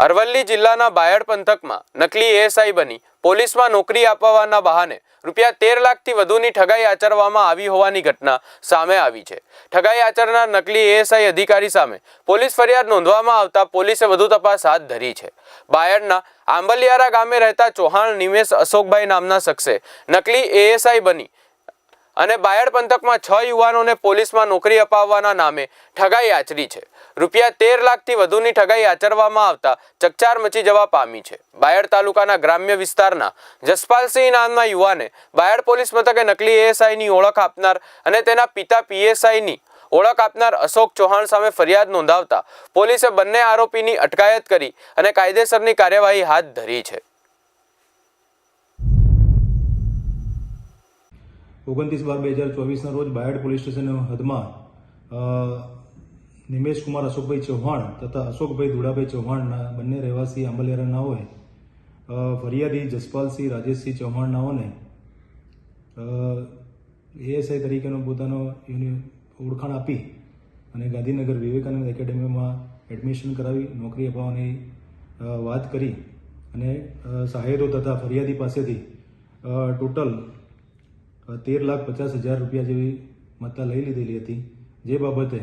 અરવલ્લી જિલ્લાના બાયડ પંથકમાં નકલી એએસઆઈ બની પોલીસમાં નોકરી અપાવવાના બહાને રૂપિયા તેર લાખથી વધુની ઠગાઈ આચરવામાં આવી હોવાની ઘટના સામે આવી છે. ઠગાઈ આચરનાર નકલી એએસઆઈ અધિકારી સામે પોલીસ ફરિયાદ નોંધવામાં આવતા પોલીસે વધુ તપાસ હાથ ધરી છે. બાયડના આંબલિયારા ગામે રહેતા ચૌહાણ નિમેશ અશોકભાઈ નામના શખ્સે નકલી એએસઆઈ બની અને બાયડ પંથકમાં છ યુવાનોને પોલીસમાં નોકરી અપાવવાના નામે ઠગાઈ આચરી છે. રૂપિયા તેર લાખથી વધુની ઠગાઈ આચરવામાં આવતા ચકચાર મચી જવા પામી છે. બાયડ તાલુકાના ગ્રામ્ય વિસ્તારના જસપાલસિંહ નામના યુવાને બાયડ પોલીસ મથકે નકલી એએસઆઈની ઓળખ આપનાર અને તેના પિતા પીએસઆઈની ઓળખ આપનાર અશોક ચૌહાણ સામે ફરિયાદ નોંધાવતા પોલીસે બંને આરોપીની અટકાયત કરી અને કાયદેસરની કાર્યવાહી હાથ ધરી છે. ઓગણત્રીસ બાર બે હજાર ચોવીસના રોજ બાયડ પોલીસ સ્ટેશન હદમાં નિમેશ કુમાર અશોકભાઈ ચૌહાણ તથા અશોકભાઈ ધુડાભાઈ ચૌહાણના બંને રહેવાસી આંબલિયારા નાઓએ ફરિયાદી જસપાલસિંહ રાજેશસિંહ ચૌહાણ નાઓને એએસઆઈ તરીકેનો પોતાનો ઓળખાણ આપી અને ગાંધીનગર વિવેકાનંદ એકેડેમીમાં એડમિશન કરાવી, નોકરી અપાવવાની વાત કરી અને સહાયતો તથા ફરિયાદી પાસેથી ટોટલ તેર લાખ પચાસ હજાર રૂપિયા જેવી મત્તા લઈ લીધેલી હતી. જે બાબતે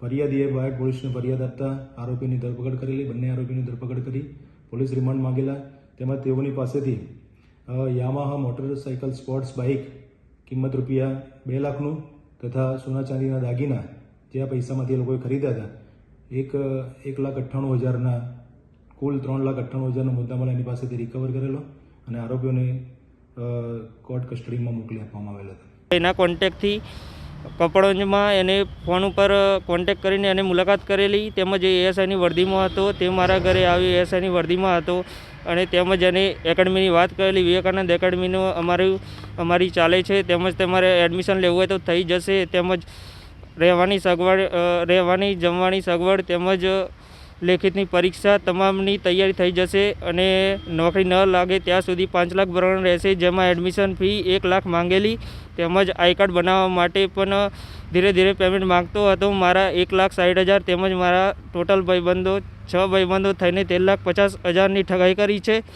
ફરિયાદીએ બાયડ પોલીસને ફરિયાદ આપતા આરોપીની ધરપકડ કરેલી, બંને આરોપીની ધરપકડ કરી પોલીસ રિમાન્ડ માંગેલા. તેમાં તેઓની પાસેથી યામાહા મોટરસાઇકલ સ્પોર્ટ્સ બાઇક કિંમત રૂપિયા બે લાખનું તથા સોના ચાંદીના દાગીના જે આ પૈસામાંથી એ લોકોએ ખરીદ્યા હતા, એક એક લાખ અઠ્ઠાણું હજારના, કુલ ત્રણ લાખ અઠ્ઠાણું હજારનો મુદ્દામાલ એની પાસેથી રિકવર કરેલો અને આરોપીઓને કોર્ટ કસ્ટડીમાં મોકલી આપવામાં આવેલા હતા. એના કોન્ટેક્ટથી કપડવંજમાં એને ફોન ઉપર કોન્ટેક કરીને એને મુલાકાત કરેલી, તેમજ એ એએસઆઈની વર્દીમાં હતો, તે મારા ઘરે આવી એએસઆઈની વર્દીમાં હતો, અને તેમજ એને એકેડમીની વાત કરેલી, વિવેકાનંદ એકેડમીનું અમારું, અમારી ચાલે છે, તેમજ તમારે એડમિશન લેવું હોય તો થઈ જશે, તેમજ રહેવાની સગવડ રહેવાની, જમવાની સગવડ, તેમજ લેખિતની પરીક્ષા તમામની તૈયારી થઈ જશે અને નોકરી ન લાગે ત્યાં સુધી પાંચ લાખ ભરવાનું રહેશે, જેમાં એડમિશન ફી એક લાખ માંગેલી. તેમજ આઈ કાર્ડ બનાવવા માટે પણ ધીરે ધીરે પેમેન્ટ માંગતો હતો. મારા એક લાખ સાઠ હજાર તેમજ મારા ટોટલ ભાઈબંધો, છ ભાઈબંધો થઈને તેર લાખ પચાસ હજારની ઠગાઈ કરી છે.